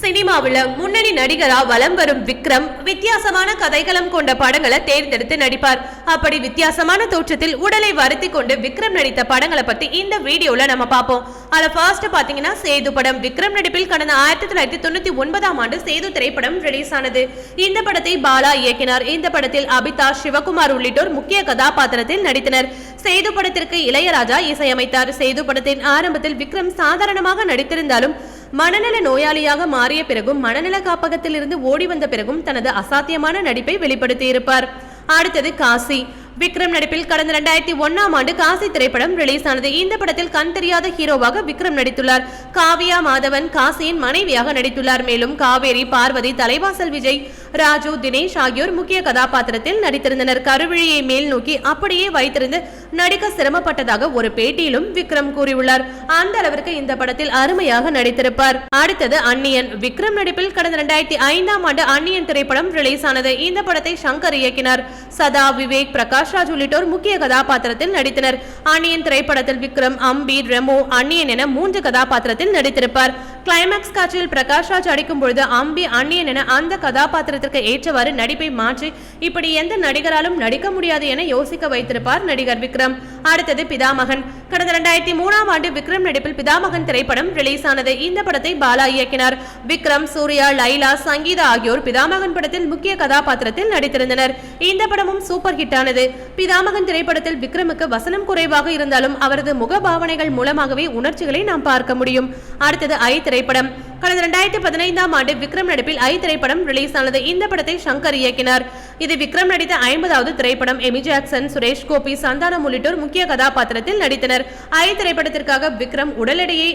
சினிமாவில் முன்னணி நடிகரா வலம் வரும் விக்ரம் வித்தியாசமான கதைகளம் கொண்ட படங்களை தேர்ந்தெடுத்து நடிப்பார். அப்படி வித்தியாசமான தோற்றத்தில் உடலை வருத்தி கொண்டு விக்ரம் நடித்த படங்களை பத்தி இந்த வீடியோல நம்ம பார்ப்போம். அதுல ஃபர்ஸ்ட் பாத்தீங்கன்னா சேது படம். விக்ரம் நடிப்பில் கடந்த ஆயிரத்தி தொள்ளாயிரத்தி தொண்ணூத்தி ஒன்பதாம் ஆண்டு சேது திரைப்படம் ரிலீஸ் ஆனது. இந்த படத்தை பாலா இயக்கினார். இந்த படத்தில் அபிதா சிவகுமார் உள்ளிட்டோர் முக்கிய கதாபாத்திரத்தில் நடித்தனர். சேது படத்திற்கு இளையராஜா இசையமைத்தார். சேது படத்தின் ஆரம்பத்தில் விக்ரம் சாதாரணமாக நடித்திருந்தாலும் மனநல நோயாளியாக மாறிய பிறகும் மனநல காப்பகத்திலிருந்து ஓடி வந்த பிறகும் தனது அசாத்தியமான நடிப்பை வெளிப்படுத்தியிருப்பார். அடுத்தது காசி. விக்ரம் நடிப்பில் கடந்த இரண்டாயிரத்தி ஒன்னாம் ஆண்டு காசி திரைப்படம் ரிலீஸ் ஆனது இந்த படத்தில் கண் தெரியாத ஹீரோவாக விக்ரம் நடித்துள்ளார். காவியா மாதவன் காசியின் மனைவியாக நடித்துள்ளார். மேலும் காவேரி பார்வதி தலைவாசல் விஜய் ராஜு தினேஷ் ஆகியோர் முக்கிய கதாபாத்திரத்தில் நடித்திருந்தனர். கருவிழியை மேல் நோக்கி அப்படியே வைத்திருந்து நடிக்க சிரமப்பட்டதாக ஒரு பேட்டியிலும் விக்ரம் கூறியுள்ளார். அந்த அளவிற்கு இந்த படத்தில் அருமையாக நடித்திருப்பார். அடுத்தது அன்னியன் விக்ரம் நடிப்பில் கடந்த இரண்டாயிரத்தி ஐந்தாம் ஆண்டு அன்னியன் திரைப்படம் ரிலீஸ் ஆனது. இந்த படத்தை சங்கர் இயக்கினார். சதா விவேக் பிரகாஷ் ராஜ் உள்ளிட்டோர் முக்கிய கதாபாத்திரத்தில் நடித்தனர். அன்னியன் திரைப்படத்தில் விக்ரம் அம்பி ரெமோ அன்னியன் என மூன்று கதாபாத்திரத்தில் நடித்திருப்பார். கிளைமாக்ஸ் காட்சியில் பிரகாஷ் ராஜ் அடிக்கும் பொழுது அம்பி அன்னியன் என அந்த கதாபாத்திரத்திற்கு ஏற்றவாறு நடிப்பை மாற்றி இப்படி எந்த நடிகராலும் நடிக்க முடியாது என யோசிக்க வைத்திருப்பார் நடிகர் விக்ரம். அடுத்தது பிதாமகன். கடந்த இரண்டாயிரத்தி மூணாம் ஆண்டு விக்ரம் நடிப்பில் பிதாமகன் திரைப்படம் ரிலீஸ் ஆனது இந்த படத்தை பாலா இயக்கினார். விக்ரம் சூர்யா லைலா சங்கீதா ஆகியோர் பிதாமகன் படத்தில் முக்கிய கதாபாத்திரத்தில் நடித்திருந்தனர். இந்த படமும் சூப்பர் ஹிட் ஆனது பிதாமகன் திரைப்படத்தில் விக்ரமுக்கு வசனம் குறைவாக இருந்தாலும் அவரது முகபாவனைகள் மூலமாகவே உணர்ச்சிகளை நாம் பார்க்க முடியும். அடுத்தது ஐ திரைப்படம். கடந்த இரண்டாயிரத்தி பதினைந்தாம் ஆண்டு விக்ரம் நடிப்பில் ஐ திரைப்படம் ரிலீஸ் ஆனது இந்த படத்தை சங்கர் இயக்கினார். இது விக்ரம் நடித்த ஐம்பதாவது திரைப்படம் எமி. ஜாக்சன் சுரேஷ் கோபி சந்தானம் உள்ளிட்டோர் முக்கிய கதாபாத்திரத்தில் நடித்தனர். ஐ திரைப்படத்திற்காக விக்ரம் உடல் எடையை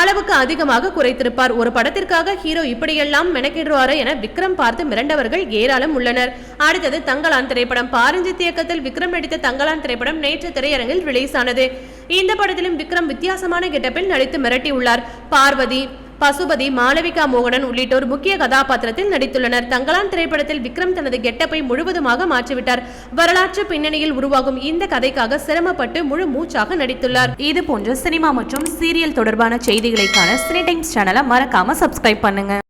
அளவுக்கு அதிகமாக குறைத்திருப்பார். ஒரு படத்திற்காக ஹீரோ இப்படியெல்லாம் மெனக்கிடுவாரோ என விக்ரம் பார்த்து மிரண்டவர்கள் ஏராளம் உள்ளனர். அடுத்தது தங்கலான் திரைப்படம். பாரஞ்சித் இயக்கத்தில் விக்ரம் நடித்த தங்கலான் திரைப்படம் நேற்று திரையரங்கில் ரிலீஸ் ஆனது இந்த படத்திலும் விக்ரம் வித்தியாசமான கெட்டப்பில் நடித்து மிரட்டியுள்ளார். பார்வதி பசுபதி மாளவிகா மோகனன் உள்ளிட்டோர் முக்கிய கதாபாத்திரத்தில் நடித்துள்ளனர். தங்கலான் திரைப்படத்தில் விக்ரம் தனது கெட்டப்பை முழுவதுமாக மாற்றிவிட்டார். வரலாற்று பின்னணியில் உருவாகும் இந்த கதைக்காக சிரமப்பட்டு முழு மூச்சாக நடித்துள்ளார். இது போன்ற சினிமா மற்றும் சீரியல் தொடர்பான செய்திகளைக்கான சினி டைம்ஸ் சேனலை மறக்காம சப்ஸ்கிரைப் பண்ணுங்க.